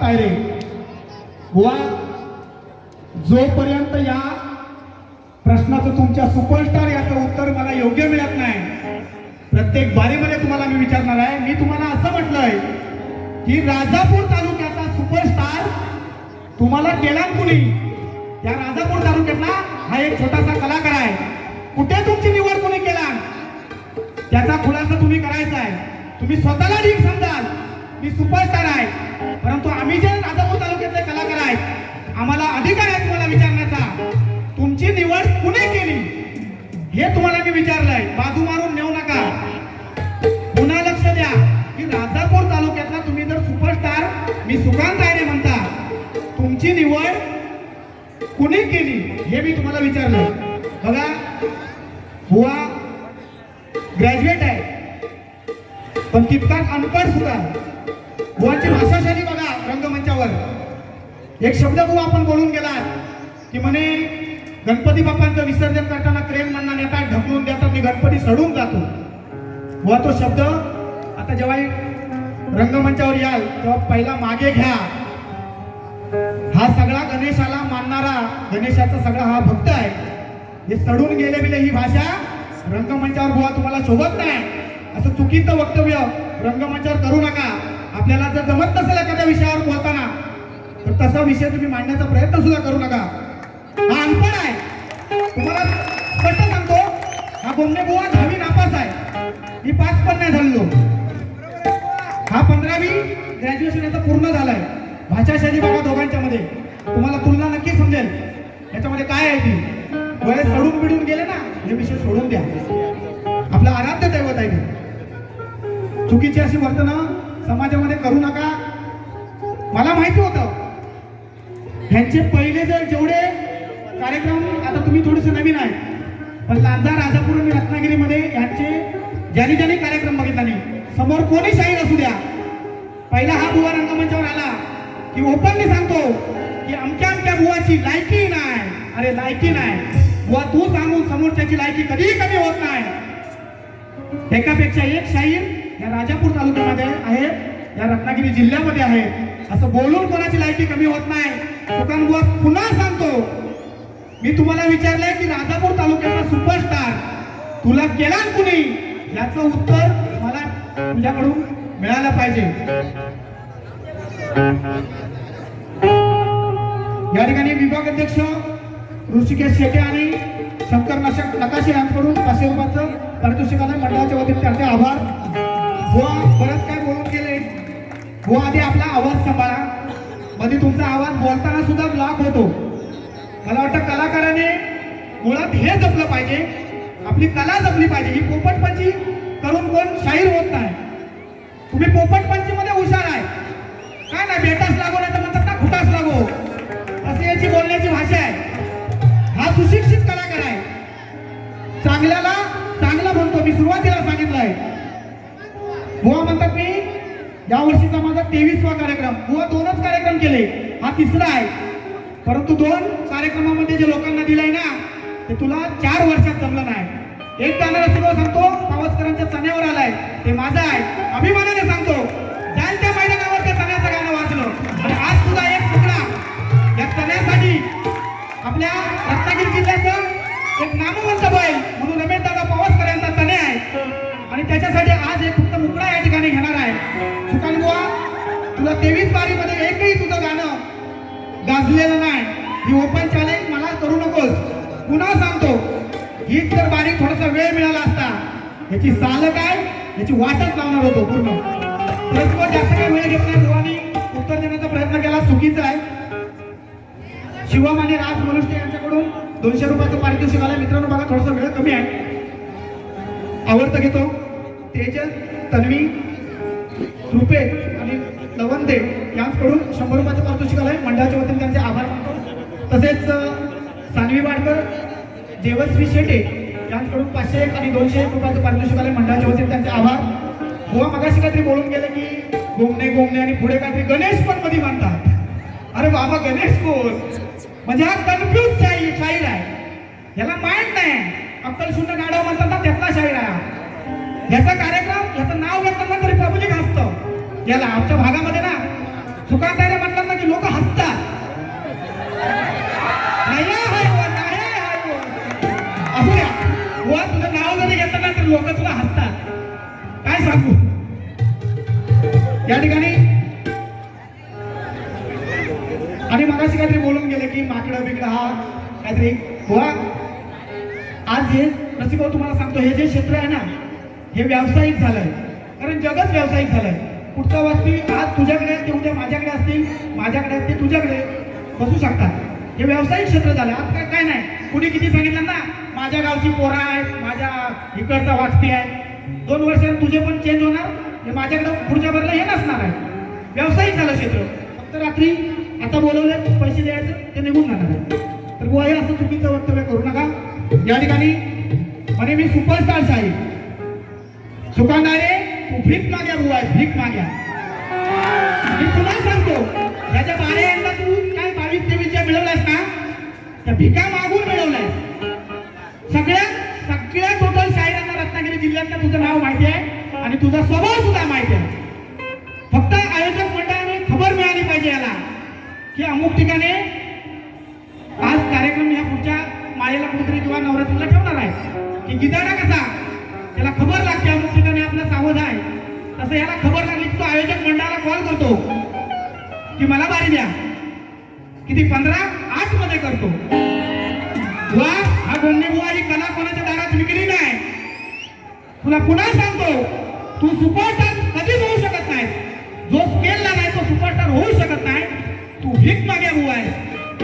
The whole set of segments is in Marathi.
सुकांत रे बुवा जोपर्यंत या प्रश्नाचं तुमच्या सुपरस्टार याचं उत्तर मला योग्य मिळत नाही प्रत्येक बारीमध्ये तुम्हाला मी विचारणार आहे. मी तुम्हाला असं म्हटलंय की राजापूर तालुक्याचा सुपरस्टार तुम्हाला केला कुणी? या राजापूर तालुक्यातला हा एक छोटासा कलाकार आहे. कुठे तुमची निवड कोणी केला त्याचा खुलासा तुम्ही करायचा आहे. तुम्ही स्वतःला ठीक समजा. मी सुपरस्टार आहे. परंतु आम्ही जे राजापूर तालुक्यातले कलाकार आहेत आम्हाला अधिकार आहे तुम्हाला विचारण्याचा. तुमची निवड कुणी केली? हे तुम्हाला मी विचारलंय. बाजू मारून नेऊ नका. पुन्हा लक्ष द्या. की राजापूर तालुक्यातला तुम्ही जर सुपरस्टार मी सुकांत आहे म्हणता. तुमची निवड कुणी केली? हे मी तुम्हाला विचारलं बघा बुवा ग्रॅज्युएट आहे. पण तितकाच अनपढ सुद्धा बुवाची भाषाशैली बघा रंगमंचावर. एक शब्द बुवा आपण बोलून गेला की म्हणे गणपती बाप्पांचं विसर्जन करताना क्रेन म्हणणार नेतात ढकलून देतात मी गणपती सडून जातो. बुवा तो शब्द आता जेव्हा रंगमंचावर याल तेव्हा पहिला मागे घ्या. हा सगळा गणेशाला मानणारा गणेशाचा सगळा हा भक्त आहे. हे सडून गेले बिले ही भाषा रंगमंचावर बुवा तुम्हाला शोभत नाही. असं चुकीचं वक्तव्य रंगमंचावर करू नका. आपल्याला जर जमत नसेल एखाद्या विषयावर बोलताना तर तसा विषय तुम्ही मांडण्याचा प्रयत्न सुद्धा करू नका. हा अनपण आहे. तुम्हाला स्पष्ट सांगतो हा बोमणे बुवा दहावी नापास आहे. मी पास पण नाही झालेलो. हा पंधरावी ग्रॅज्युएशन याचा पूर्ण झालाय. भाषाशैली बाबा बघा दोघांच्या मध्ये. तुम्हाला तुलना नक्की समजेल. याच्यामध्ये काय आहे ती? वय सोडून बिडून गेले ना हे विषय सोडून द्या. आपलं आराध्य दैवत आहे चुकीची अशी वर्तन समाजामध्ये करू नका. मला माहिती होतं. ह्यांचे पहिले जर जेवढे कार्यक्रम आता तुम्ही थोडेसे नवीन आहे. पण लांजा राजापूर आणि रत्नागिरीमध्ये यांचे ज्यांनी ज्यांनी कार्यक्रम बघितला नाही समोर कोणी शाहीर असू द्या. पहिला हा बुवा रंगमंचावर आला की ओपनली सांगतो की अमक्या अमक्या बुवाची लायकी नाही. अरे लायकी नाही. बुवा तू सांगून समोरच्याची लायकी कधीही कमी होत नाही. एकापेक्षा एक शाहीर या राजापूर तालुक्यामध्ये आहे या रत्नागिरी जिल्ह्यामध्ये आहे. असं बोलून कोणाची लायकी कमी होत नाही दुकानबुवा पुन्हा सांगतो. मी तुम्हाला विचारलंय की राजापूर तालुक्याचा सुपरस्टार तुला केला कुणी? याचं उत्तर मला तुझ्याकडून मिळालं पाहिजे. या ठिकाणी विभाग अध्यक्ष ऋषिकेश शेटे आणि शंकर नशक नकाशे यांकडून पाचशे रुपयाचं पारितोषिक मंडळाच्या वतीने त्यांचे आभार. बुवा परत काय बोलून गेले? बुवा आधी आपला आवाज सांभाळा. मध्ये तुमचा आवाज बोलताना सुद्धा ब्लॉक होतो. मला वाटतं कलाकाराने मुळात हे जपलं पाहिजे. आपली कला जपली पाहिजे. ही पोपटपंची करून कोण शाहीर होत नाही. तुम्ही पोपटपंची मध्ये हुशार आहे. काय नाही बेटास लागो नाही तर म्हणतात ना खुटास लागो. असे याची बोलण्याची भाषा आहे. हा सुशिक्षित कलाकार आहे. चांगल्याला चांगला म्हणतो. मी सुरुवातीला सांगितलं आहे बुवा म्हणतात मी या वर्षीचा माझा तेवीसवा कार्यक्रम. बुवा दोनच कार्यक्रम केले. हा तिसरा आहे. परंतु दोन कार्यक्रमामध्ये जे लोकांना दिलंय ना ते तुला चार वर्षात जमलं नाही. एक गाणं रसिको सांगतो पावसकरांच्या चण्यावर आलाय. ते माझं आहे. अभिमानाने सांगतो. त्याची वाटच लावणार होतो पूर्ण. त्याच्यावर जास्त काही वेळ घेत नाही. बुवानी उत्तर देण्याचा प्रयत्न केला. चुकीचा आहे. शिवम आणि राज मनुष्य यांच्याकडून दोनशे रुपयाचं पारितोषिक आलं मित्रांनो बघा थोडासा वेळ कमी आहे. आवडतं घेतो. तेजस तन्वी रुपे आणि लवंदे यांकडून शंभर रुपयाचं पारितोषिक आलंय. मंडळाच्या वतीने त्यांचे आभार मानतो. तसेच सानवी वाडकर देवस्वी शेटे यांकडून पाचशे एक आणि दोनशे एक रुपयाचं पारितोषिकाला मंडळाचे होते त्यांचे आभार. गोवा मगाशी काहीतरी बोलून गेले की गोमणे गोमणे आणि पुढे काहीतरी गणेश पण मध्ये म्हणतात अरे बाबा गणेश कोण? म्हणजे हा कन्फ्युज शाही शाहीर आहे. याला माइंड नाही. अक्कल शून्य गाडव म्हणतात ना त्यातला शाहीर आहे याचा कार्यक्रम याचं नाव घेतलं ना तरी पब्लिक हसतं याला आमच्या भागामध्ये ना सुखातारे लोक तुला हसतात. काय सांगू? या ठिकाणी आणि मगाशी काहीतरी बोलून गेले की माकडं बिकडं हा काहीतरी. बुवा आज हे रसिक तुम्हाला सांगतो हे जे क्षेत्र आहे ना हे व्यावसायिक झालंय. कारण जगच व्यावसायिक झालंय. पुढच्या व्यक्ती आज तुझ्याकडे ते उद्या माझ्याकडे असतील माझ्याकडे ते तुझ्याकडे बसू शकतात. हे व्यावसायिक क्षेत्र झालं. आज काय काय नाही. कुणी किती सांगितलं ना माझ्या गावची पोरा आहेत माझ्या इकडचा वाचती आहे. दोन वर्षात तुझे पण चेंज होणार. माझ्याकडे पुढच्या भरला हे नसणार आहे. व्यावसायिक झालं क्षेत्र. फक्त रात्री आता बोलवलं पैसे द्यायचे ते निघून जाणार आहे. तर बुवा हे असं चुकीचं वक्तव्य करू नका. या ठिकाणी म्हणे मी सुपरस्टार साहेब. सुकांदारे तू भीक माग्या बुवा भीक माग्या. मी तुला सांगतो याच्या बारे यांना तू काय बावीस तेवीसच्या मिळवलास ना त्या भिका मागून मिळवलाय. सगळ्या जिल्ह्यातलं तुझं नाव माहिती आहे आणि तुझा स्वभाव सुद्धा माहिती आहे. फक्त आयोजक मंडळाने खबर मिळाली पाहिजे याला. की अमुक ठिकाणी आज कार्यक्रम ह्या पुढच्या माळेला कुठेतरी किंवा नवरात्रीला ठेवणार आहे. की गिदाडा कसा? त्याला खबर लागते अमुक ठिकाणी आपला सावध आहे. तसं याला खबर लागली की तो आयोजक मंडळाला कॉल करतो. की मला बारी द्या. किती? पंधरा? आठमध्ये करतो. वा हा गोंडे बुवा ही कला कोणाच्या दारात विकली नाही. तुला पुन्हा सांगतो? तू सुपरस्टार कधीच होऊ शकत नाही. जो स्केलला नाही तो सुपरस्टार होऊ शकत नाही. तू भीक मागे हो आहे.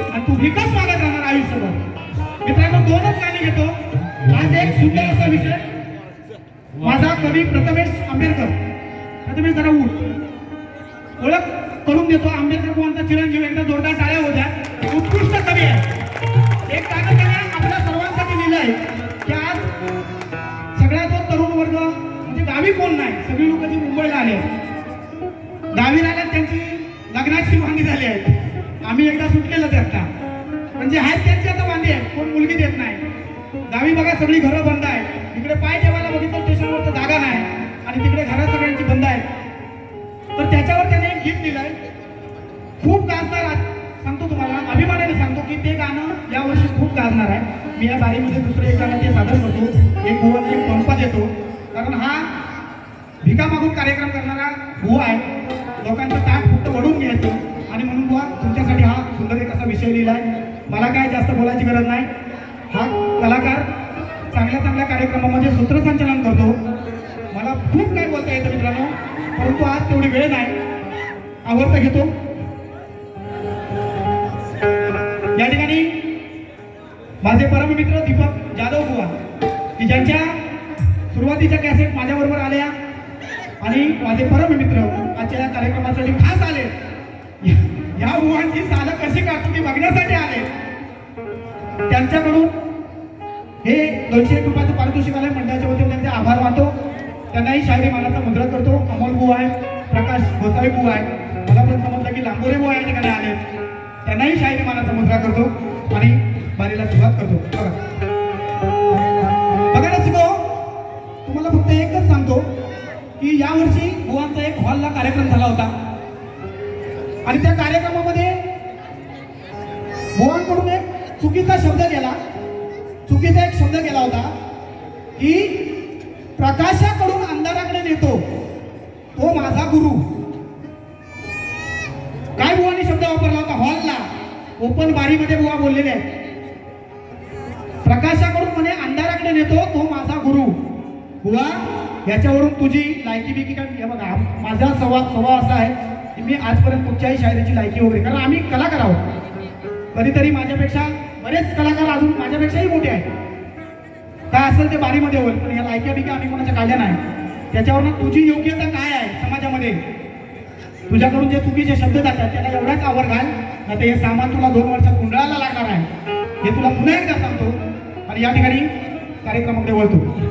आणि तू भीकच मागत राहणार आयुष्यभर. मित्रांनो दोनच गाणी घेतो. आज एक सुंदर असा विषय. माझा कवी प्रथमेश आंबेडकर. प्रथमेश जरा उठ. ओळख करून देतो. आंबेडकर बुवांचा चिरंजीव एकदा जोरदार टाळ्या होत्या उत्कृष्ट कवी आहे. एक गाणं त्याने आपल्या सर्वांसाठी लिहिलं आहे म्हणजे कोण नाही. सगळी लोक जी मुंबईला आले. गावी राहिल्यात त्यांची लग्नाची वांगी झाली आहे आम्ही एकदा सुटलेलं त्यातला म्हणजे आहेत त्यांची आता वांदे आहे कोण मुलगी देत नाही. गावी बघा सगळी घरं बंद आहे इकडे पाय ठेवायला बघितलं स्टेशनवर तर जागा नाही. आणि तिकडे घरं सगळ्यांची बंद आहे तर त्याच्यावर त्याने एक गीत दिलंय खूप गाजणार सांगतो तुम्हाला अभिमानाने सांगतो की ते गाणं यावर्षी खूप गाजणार आहे. मी या बारीमध्ये दुसरं एक गाणं ते सादर करतो. एक गोवन एक पंप देतो. कारण हा भिका मागून कार्यक्रम करणारा भुवा आहे. लोकांचं ताट फक्त वडून घ्यायचं. आणि म्हणून बुवा तुमच्यासाठी हा सुंदर एक असा विषय लिहिला आहे मला काय जास्त बोलायची गरज नाही. हा कलाकार चांगल्या चांगल्या कार्यक्रमामध्ये सूत्रसंचालन करतो. मला खूप काही बोलता येतं मित्रांनो. परंतु आज तेवढी वेळ नाही. आवडतं घेतो. या ठिकाणी माझे परममित्र दीपक जाधव बुवा की ज्यांच्या सुरुवातीच्या कॅसेट माझ्याबरोबर आल्या. आणि माझे परममित्र आजच्या या कार्यक्रमासाठी खास आले. या मुलांची सालं कशी काढतो ती बघण्यासाठी आले. त्यांच्याकडून हे दोनशे एक रुपयाचं पारितोषिक मंडळाच्या वतीने त्यांचे आभार मानतो. त्यांनाही शाहिरी मानाचा मुद्रा करतो. अमोल बुवा आहे प्रकाश गोसावी बुवा आहे मला पण समजलं की लांबोरे बुवा आहे ठिकाणी आले. त्यांनाही शाहिरी मानाचा मुद्रा करतो आणि बारीला सुरुवात करतो. बघा. बघा ना शिको तुम्हाला फक्त एकच सांगतो. की यावर्षी बुवांचा एक हॉलला कार्यक्रम झाला होता. आणि त्या कार्यक्रमामध्ये बुवांकडून एक चुकीचा शब्द गेला. चुकीचा एक शब्द गेला होता की प्रकाशाकडून अंधाराकडे नेतो तो माझा गुरु. काय बुवानी शब्द वापरला होता? हॉलला. ओपन बारीमध्ये बुवा बोललेले आहेत. प्रकाशाकडून म्हणे अंधाराकडे नेतो तो माझा गुरु. बुवा याच्यावरून तुझी लायकी बिकी काय? बघा माझा स्वभाव स्वभाव असा आहे की मी आजपर्यंत कुठच्याही शायरीची लायकी वगैरे कारण आम्ही कलाकार आहोत. कधीतरी माझ्यापेक्षा बरेच कलाकार अजून माझ्यापेक्षाही मोठे आहेत. काय असेल ते बारीमध्ये होईल पण या लायक्या बिक्या आम्ही कोणाच्या काढल्या नाही. त्याच्यावरून तुझी योग्यता काय आहे समाजामध्ये? तुझ्याकडून जे चुकीचे शब्द जातात त्याला एवढाच आवर घाल आता हे सामान तुला दोन वर्षात गुंडाळायला लागणार आहे. हे तुला पुन्हा एकदा सांगतो आणि या ठिकाणी कार्यक्रमाकडे वळतो.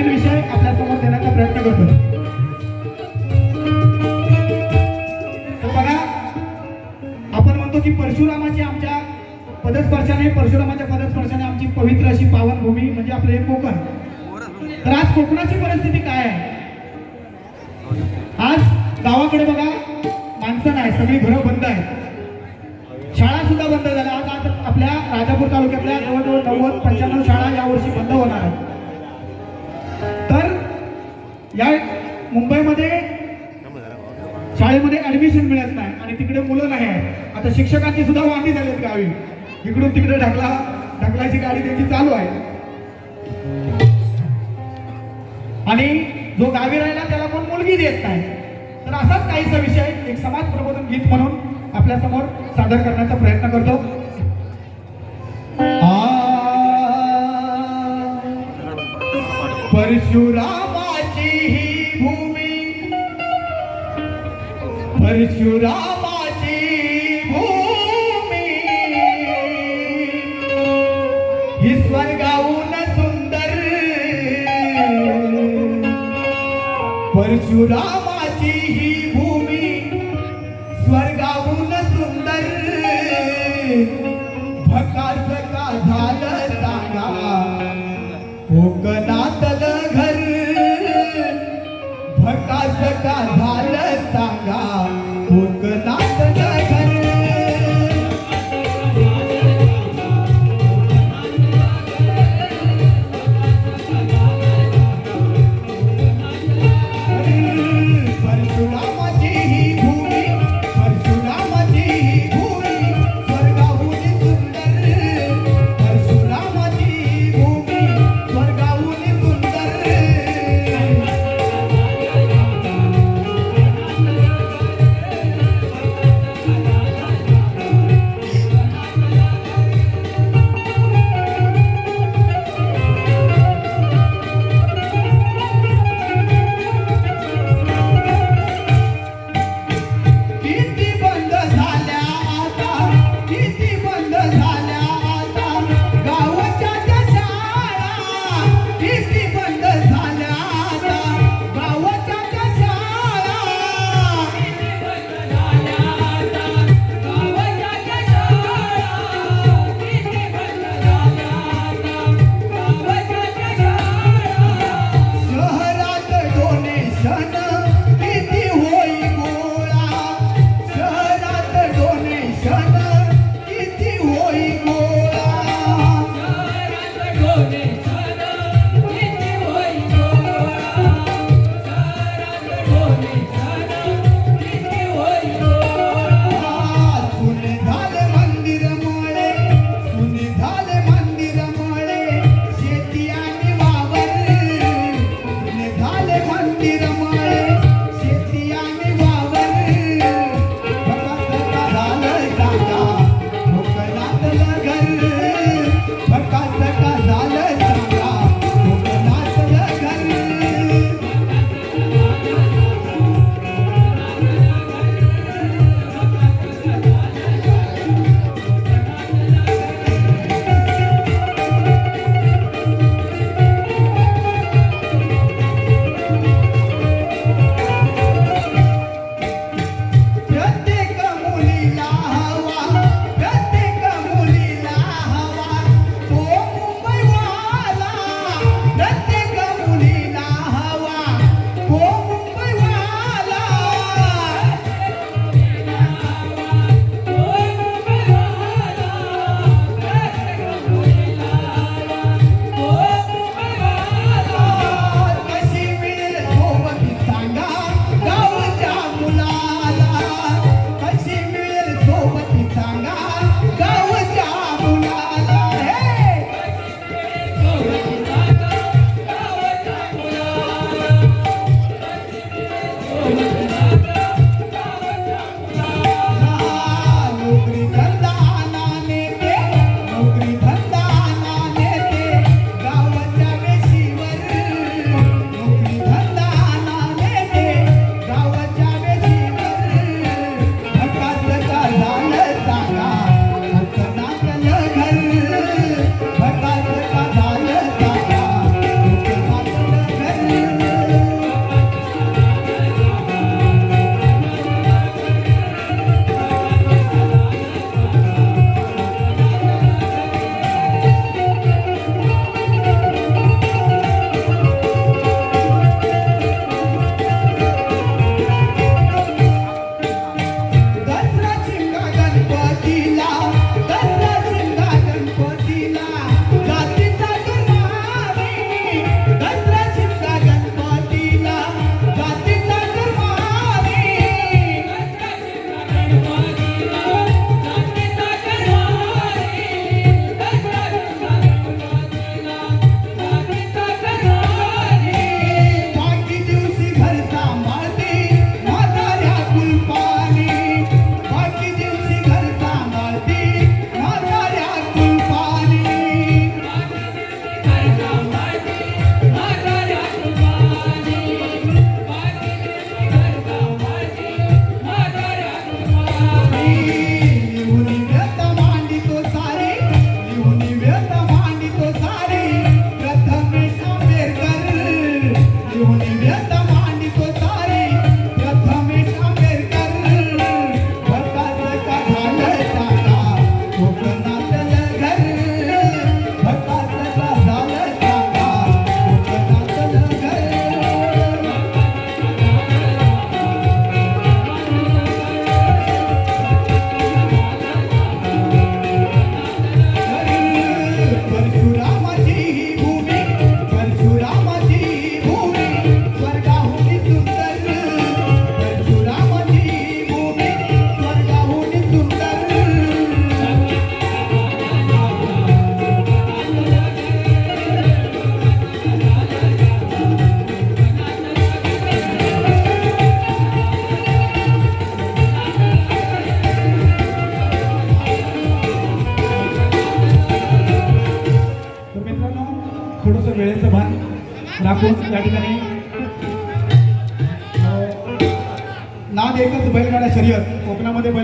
नवीन विषय आपल्यासमोर देण्याचा प्रयत्न करतो बघा आपण म्हणतो की परशुरामाची आमच्या पदस्पर्शाने परशुरामाच्या पदस्पर्शाने आमची पवित्र अशी पावनभूमी म्हणजे आपलं हे कोकण. तर आज कोकणाची परिस्थिती काय आहे? इकडून तिकडे ढकला ढकलायची गाडी त्यांची चालू आहे. आणि जो गावी राहिला त्याला कोण मुलगी देत नाही. तर असाच काहीचा विषय एक समाज प्रबोधन गीत म्हणून आपल्यासमोर सादर करण्याचा प्रयत्न करतो. परशुरामाची ही भूमी. परशुराम परशुरामाची ही भूमी स्वर्गाहून सुंदर. भकास का झालं सांगा. कोकणातलं घर. भकास का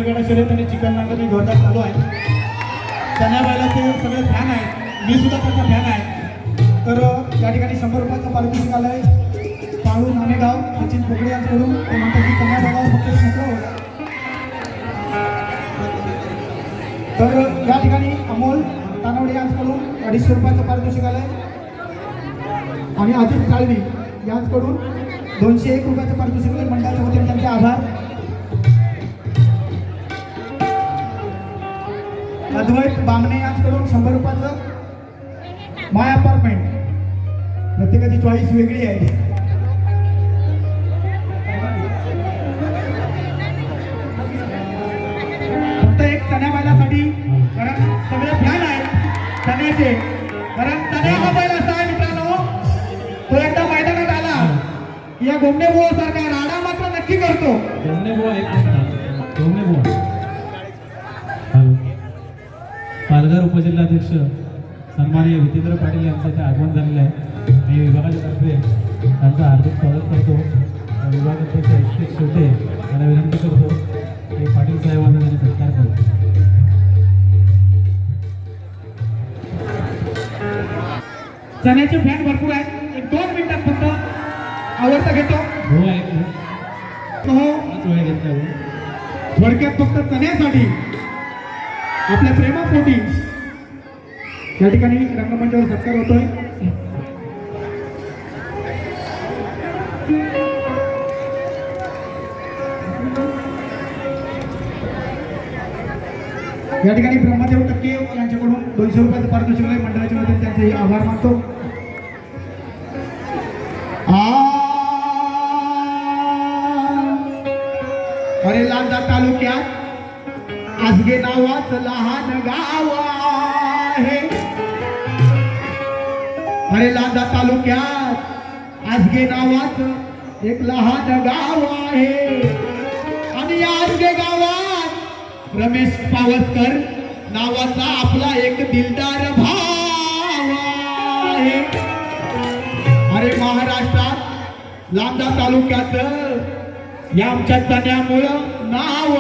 वेगवेगळ्या शर्यत आणि चिकन नांगर मी जोरदार चालू आहे चण्या सगळे फॅन आहेत मी सुद्धा त्याचा फॅन आहे. तर अं, या ठिकाणी शंभर रुपयाचं पारितोषिक आलं आहे. पाळू नामेगाव सचिन पोकळे यांच्याकडून. ते म्हणतात की चण्या फक्त एक तर या ठिकाणी अमोल तानवडे यांच्याकडून अडीचशे रुपयाचं पारितोषिक आलं आहे. आणि अजित साळवी यांच्याकडून दोनशे एक रुपयाचं पारितोषिक आलंय मंडळाच्या वतीने त्यांचे आभार. अद्वैत बांगणे यांच्याकडून शंभर रुपयाचं माय अपार्टमेंट. प्रत्येकाची चॉईस वेगळी आहे. फक्त एक चण्या बैलासाठी कारण सगळे फॅन आहेत चण्याचे. कारण चण्या हा बैल असा आहे मित्रांनो तो एकदा मैदानात आला या गोमडे बुवा सारखा राडा मात्र नक्की करतो. डोंगणे बुवा एक मिनिट बुवा. पालघर उपजिल्हाध्यक्ष सन्माननीय विजेंद्र पाटील यांचं इथे आगमन झालेलं आहे. मी विभागाच्या तर्फे त्यांचं हार्दिक स्वागत करतो. विभागाध्यक्ष एस के शेवटे यांना विनंती करतो की पाटील साहेबांना त्यांनी सत्कार करतो चण्याचे फॅन भरपूर आहेत. एक दोन मिनिटात फक्त आवडता घेतो. हो वेळा घेतला बुवा. थोडक्यात फक्त चण्यासाठी आपल्या प्रेमापोटी. या ठिकाणी रंगमंचावर सत्कार होतोय. या ठिकाणी ब्रह्मदेव टक्के यांच्याकडून दोनशे रुपयाचं पारितोषिक आहे. मंडळाच्या वतीने त्यांचे आभार मानतो. अरे लांजा तालुक्यात आसगे नावाचं लहान गाव आहे. अरे लांजा तालुक्यात आजगे नावाचं एक लहान गाव आहे. आणि आजगे गावात रमेश पावसकर नावाचा आपला एक दिलदार भाव आहे. अरे महाराष्ट्रात लांजा तालुक्यात या आमच्या चण्यामुळं नाव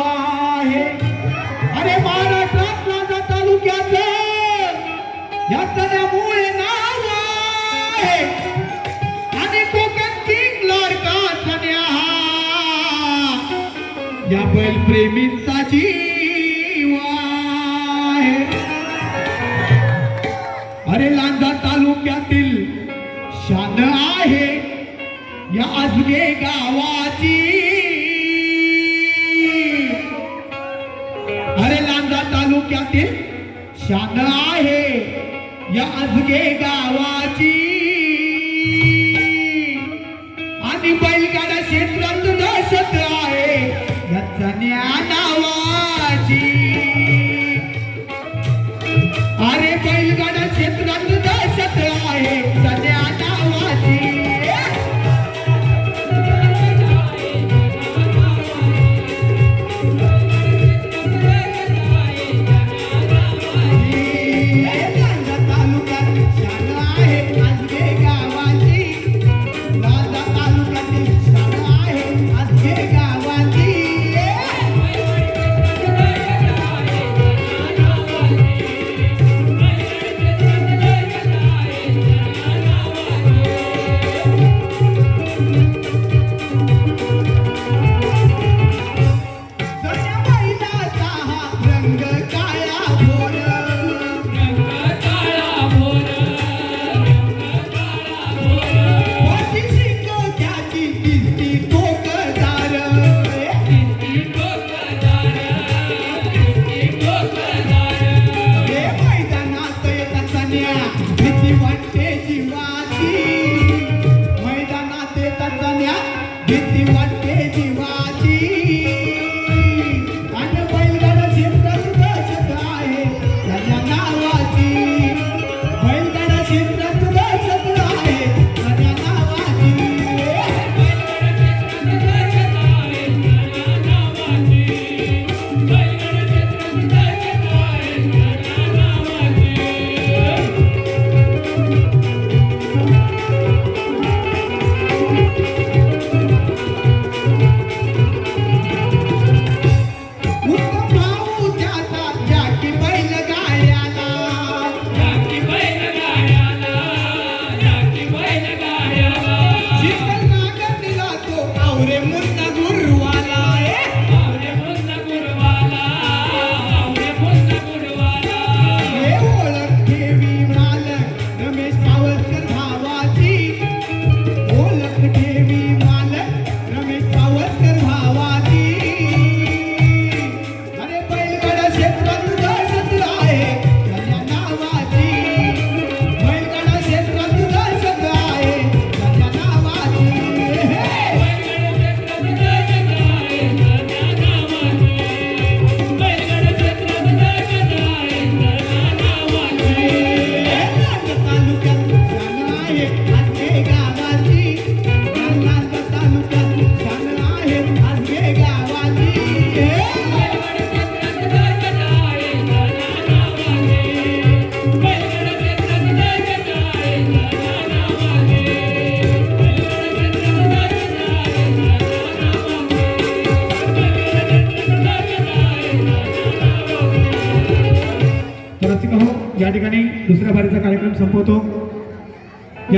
बैल प्रेमींचा जीव आहे. अरे लांजा तालुक्यातील शान आहे. या आजगे गावाची. अरे लांजा तालुक्यातील शान आहे. या आजगे गावाची.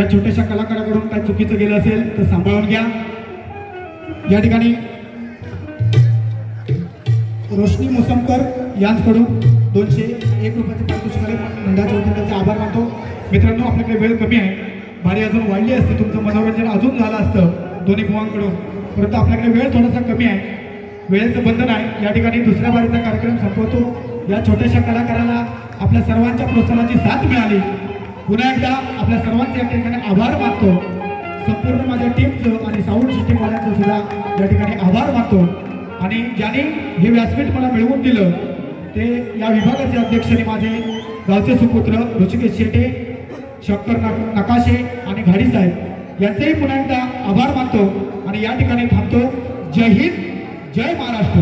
काही छोट्याशा कलाकाराकडून काय चुकीचं गेलं असेल तर सांभाळून घ्या. या ठिकाणी रोशनी मोसमकर यांकडून दोनशे एक रुपयाचे पारितोषिक आले मंडळाच्या वतीने त्याचे आभार मानतो. मित्रांनो आपल्याकडे वेळ कमी आहे. भारी अजून वाढली असते. तुमचं मनोरंजन अजून झालं असतं दोन्ही बुवांकडून परंतु आपल्याकडे वेळ थोडासा कमी आहे. वेळेचं बंधन आहे. या ठिकाणी दुसऱ्या बारीचा कार्यक्रम संपवतो. या छोट्याशा कलाकाराला आपल्या सर्वांच्या प्रोत्साहनाची साथ मिळाली. पुन्हा एकदा आपल्या सर्वांचे या ठिकाणी आभार मानतो. संपूर्ण माझ्या टीमचं आणि साऊंड सिस्टीमवाल्यांचं सुद्धा या ठिकाणी आभार मानतो. आणि ज्याने हे व्यासपीठ मला मिळवून दिलं ते या विभागाचे अध्यक्ष आणि माझे गावचे सुपुत्र ऋषिकेश शेटे शंकर नकाशे आणि घाडी साहेब यांचेही पुन्हा एकदा आभार मानतो. आणि या ठिकाणी थांबतो. जय हिंद जय महाराष्ट्र.